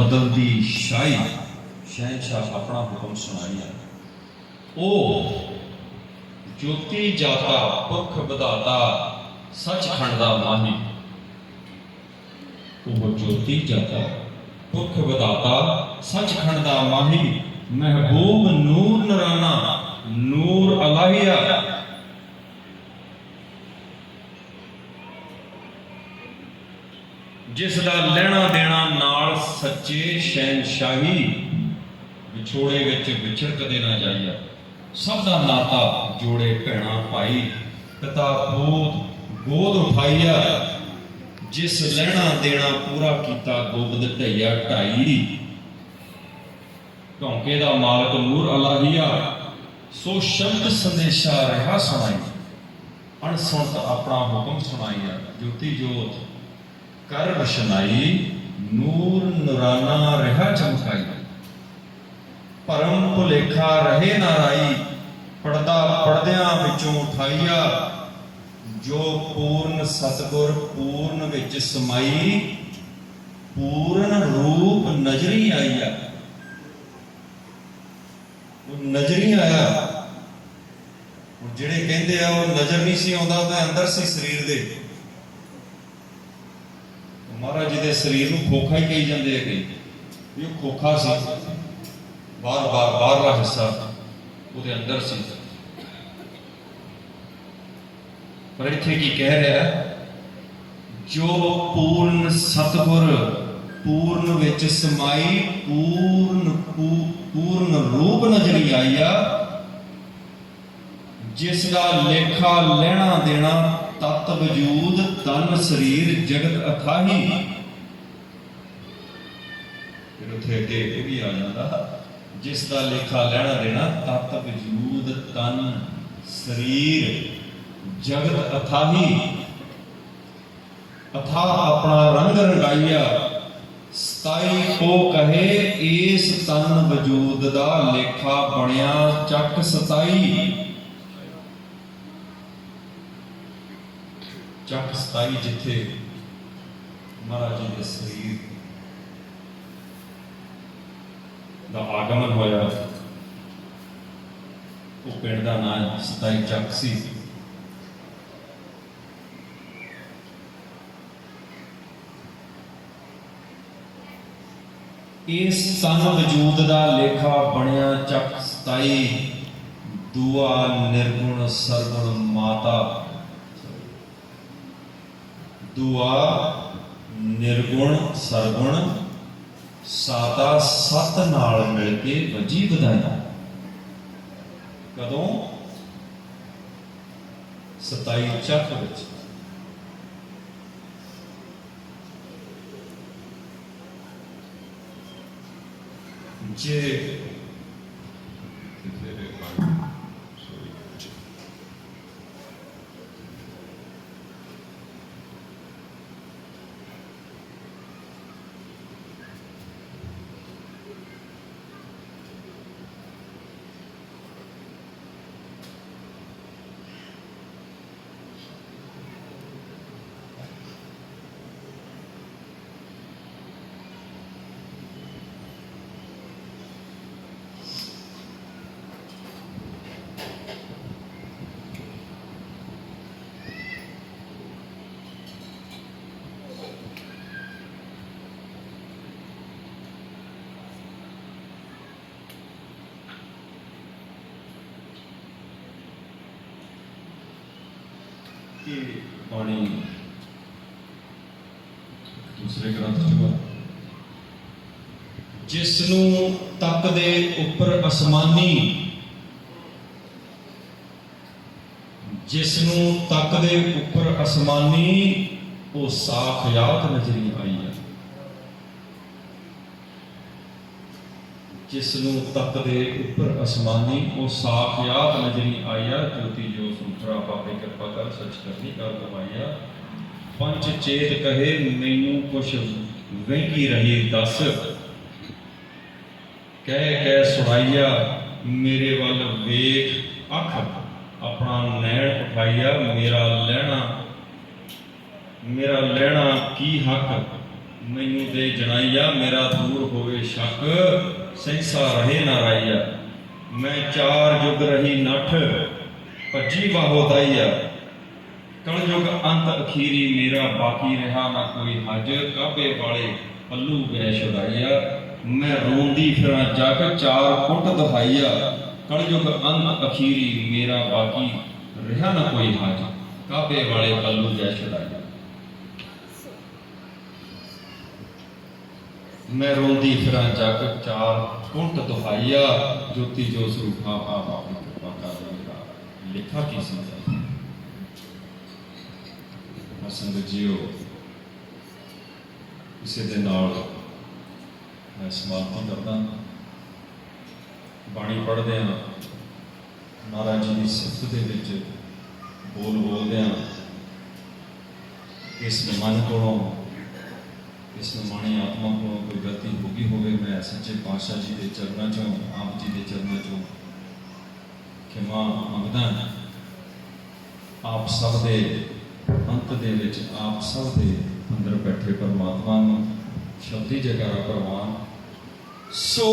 ਬਦਲਦੀ ਸ਼ਾਹੀ। ਸ਼ਹਿਨशाह ਆਪਣਾ ਹੁਕਮ ਸੁਣਾਈਆ। ਉਹ ਜੋਤੀ ਜਾਤਾ ਪੁਰਖ ਵਿਧਾਤਾ ਸੱਚਖੰਡ ਦਾ ਮਾਨੀ। ਉਹ ਜੋਤੀ ਜਾਤਾ ਪੁਰਖ ਵਿਧਾਤਾ ਸੱਚਖੰਡ ਦਾ ਮਾਹੀ। ਮਹਿਬੂਬ ਨੂਰ ਨਰਾਨਾ, ਨੂਰ ਅਲਾਹੀਆ। ਜਿਸ ਦਾ ਲੈਣਾ ਦੇਣਾ ਨਾਲ ਸੱਚੇ ਸ਼ਹਿਨशाही ਵਿਛੋੜੇ ਵਿੱਚ ਵਿਛੜ ਕਦੇ ਨਾ ਜਾਈਆ ਸਭ ਦਾ ਨਾਤਾ ਜੋੜੇ ਭੈਣਾ ਭਾਈ, ਪਿਤਾ ਪੋਤ ਗੋਦ ਉਠਾਈਆ। ਜਿਸ ਲੈਣਾ ਦੇਣਾ ਪੂਰਾ ਕੀਤਾ ਗੋਬਿੰਦ ਢਈਆ ਢਾਈ। ਢੌਂਕੇ ਦਾ ਮਾਲਕ ਨੂਰ ਅਲਾਹੀਆ, ਸੋ ਸ਼ਬਦ ਸੰਦੇਸ਼ਾ ਰਹਾ ਸੁਣਾਈ। ਅਣਸੁਣਤ ਆਪਣਾ ਹੁਕਮ ਸੁਣਾਈਆ। ਜੋਤੀ ਜੋਤ ਕਰ ਰਸ਼ਨਾਈ, ਨੂਰ ਨੁਰਾਨਾ ਰਹਾ ਚਮਕਾਈ। ਪਰਮ ਭੁਲੇਖਾ ਰਹੇ ਨਾ ਪੜਦਾ ਪੜਦਿਆਂ ਵਿੱਚੋਂ ਉਠਾਈਆ। ਜੋ ਪੂਰਨ ਸਤਗੁਰ ਪੂਰਨ ਵਿੱਚ ਸਮਾਈ, ਪੂਰਨ ਰੂਪ ਨਜ਼ਰੀ ਆਈਆ। ਉਹ ਨਜ਼ਰੀ ਆਇਆ। ਜਿਹੜੇ ਕਹਿੰਦੇ ਆ ਉਹ ਨਜ਼ਰ ਨਹੀਂ ਸੀ ਆਉਂਦਾ ਉਹਦੇ ਅੰਦਰ ਸੀ ਸਰੀਰ ਦੇ। ਮਹਾਰਾਜ ਜੀ ਦੇ ਸਰੀਰ ਨੂੰ ਖੋਖਾ ਹੀ ਕਹੀ ਜਾਂਦੇ ਆ ਕਈ ਵੀ ਉਹ ਖੋਖਾ ਸੀ। ਬਾਹਰ ਬਾਹਰ ਬਾਹਰਲਾ ਹਿੱਸਾ ਉਹਦੇ ਅੰਦਰ ਸੀ। ਪਰ ਇੱਥੇ ਕੀ ਕਹਿ ਰਿਹਾ ਜੋ ਪੂਰਨ ਸਤਗੁਰ ਪੂਰਨ ਵਿੱਚ ਸਮਾਈ, ਪੂਰਨ ਪੂਰਨ ਰੂਪ ਨਜ਼ਰੀ ਆਈਆ ਜਿਸ ਦਾ ਲੇਖਾ ਲੈਣਾ ਦੇਣਾ ਤਤ ਵਜੂਦ ਤਨ ਸਰੀਰ ਜਗਤ ਅਥਾਹੀ ਫਿਰ ਉੱਥੇ ਅੱਗੇ ਇਹ ਵੀ ਆ ਜਾਂਦਾ, ਜਿਸ ਦਾ ਲੇਖਾ ਲੈਣਾ ਦੇਣਾ ਤਤ ਵਜੂਦ ਤਨ ਸਰੀਰ ਜਗਤ ਅਥਾਹੀ ਅਥਾ ਆਪਣਾ ਰੰਗ ਰੰਗਾਈਆ, ਸਤਾਈ ਕੋ ਕਹੇ ਇਸ ਤਨ ਵਜੂਦ ਦਾ ਲੇਖਾ ਬਣਿਆ ਚੱਕ ਸਤਾਈ। ਚੱਕ ਸਤਾਈ ਜਿੱਥੇ ਮਹਾਰਾਜ ਜੀ ਦੇ ਸਰੀਰ ਦਾ ਆਗਮਨ ਹੋਇਆ ਉਹ ਪਿੰਡ ਦਾ ਨਾਮ ਸਤਾਈ ਚੱਕ ਸੀ ਇਸ ਸਨ ਵਜੂਦ ਦਾ ਲੇਖਾ ਬਣਿਆ ਚੱਕ ਸਤਾਈ ਦੁਆ ਨਿਰਗੁਣ ਸਰਗੁਣ ਮਾਤਾ ਦੁਆ ਨਿਰਗੁਣ ਸਰਗੁਣ ਸਾਤਾ ਸਤ ਨਾਲ ਮਿਲ ਕੇ ਵਜੀ ਵਧਾਇਆ ਕਦੋਂ ਸਤਾਈ ਚੱਕ ਵਿੱਚ ਜੇ ਕਿ ਬਾਣੀ ਦੂਸਰੇ ਗ੍ਰੰਥ ਚ ਵਾ ਜਿਸ ਨੂੰ ਤੱਕ ਦੇ ਉੱਪਰ ਅਸਮਾਨੀ ਜਿਸ ਨੂੰ ਤੱਕ ਦੇ ਉੱਪਰ ਅਸਮਾਨੀ, ਉਹ ਸਾਖ ਯਾਤ ਨਜ਼ਰੀ ਆਈ ਹੈ ਜਿਸ ਨੂੰ ਤੱਕ ਦੇ ਉੱਪਰ ਅਸਮਾਨੀ ਉਹ ਸਾਖ ਯਾਦ ਨਜ਼ਰੀ ਆਇਆ ਜੋਤੀ ਜੋ ਸੁਖਰਾ ਪਾਪੇ ਕਿਰਪਾ ਕਰ, ਸੱਚ ਕਰਨੀ, ਕਰ ਦਵਾਈਆ ਪੰਜ ਚੇਤ ਕਹੇ, ਮੈਨੂੰ ਕੁਛ ਵਹਿੰਗੀ ਰਹੀ, ਦੱਸ। ਕਹਿ ਕਹਿ ਸੁਣਾਈਆ, ਮੇਰੇ ਵੱਲ ਵੇਖ, ਅੱਖ, ਆਪਣਾ ਨੈਣ ਉਠਾਈਆ, ਮੇਰਾ ਲੈਣਾ ਮੇਰਾ ਲੈਣਾ ਕੀ ਹੱਕ? ਮੈਨੂੰ ਦੇ ਜਣਾਈਆ ਮੇਰਾ ਦੂਰ ਹੋਵੇ ਸ਼ੱਕ। ਸੈਂਸਾ ਰਹੇ ਨਾ ਰਾਈਆ। ਮੈਂ ਚਾਰ ਯੁਗ ਰਹੀ ਨਠ, ਭੱਜੀ ਬਾਹੋ ਦਾਈਆ। ਕਣ ਜੁਗ ਅੰਤ ਅਖੀਰੀ ਮੇਰਾ ਬਾਕੀ ਰਿਹਾ ਨਾ ਕੋਈ ਹਜ, ਕਾਬੇ ਵਾਲੇ ਪੱਲੂ ਗਏ ਛੁਡਾਈਆ। ਮੈਂ ਰੋਂਦੀ ਫਿਰਾਂ ਜਗ ਚਾਰ ਕੁੱਟ ਕਣ ਕਲਯੁਗ ਅੰਤ ਅਖੀਰੀ ਮੇਰਾ ਬਾਕੀ ਰਿਹਾ ਨਾ ਕੋਈ ਹਜ, ਕਾਬੇ ਵਾਲੇ ਪੱਲੂ ਗਏ ਛੁਡਾਈਆ। ਮੈਂ ਰੋਂਦੀ ਫਿਰਾਂ ਜਗ ਚਾਰ ਕੁੰਟ ਦੁਹਾਈਆ, ਜੋਤੀ ਜੋ ਸਰੂਪਾ ਆ ਬਾਪੂ ਕਿਰਪਾ ਕਰ ਮੇਰਾ ਲਿਖਾ ਕੀ ਸਮਝਾਈ ਅਸੰਗ ਜੀਓ ਇਸੇ ਦੇ ਨਾਲ ਮੈਂ ਸਮਾਪਤੀ ਕਰਦਾ। ਬਾਣੀ ਪੜ੍ਹਦੇ ਹਾਂ। ਮਹਾਰਾਜ ਜੀ ਦੀ ਸਿਫਤ ਦੇ ਵਿੱਚ ਬੋਲ ਬੋਲਦੇ ਹਾਂ। ਇਸ ਮਨ ਕੋਲੋਂ ਇਸ ਨਿਮਾਣੀ ਆਤਮਾ ਕੋਲੋਂ ਕੋਈ ਗਲਤੀ ਹੋ ਗਈ ਹੋਵੇ, ਮੈਂ ਸੱਚੇ ਪਾਤਸ਼ਾਹ ਜੀ ਦੇ ਚਰਨਾਂ ਚੋਂ, ਆਪ ਜੀ ਦੇ ਚਰਨਾਂ ਚੋਂ ਖਿਮਾ ਮੰਗਦਾ ਹਾਂ। ਆਪ ਸਭ ਦੇ ਅੰਤ ਦੇ ਵਿੱਚ ਆਪ ਸਭ ਦੇ ਅੰਦਰ ਬੈਠੇ ਪਰਮਾਤਮਾ ਨੂੰ ਸ਼ਬਦੀ ਜਗਾਰਾ ਪ੍ਰਵਾਨ ਸੋ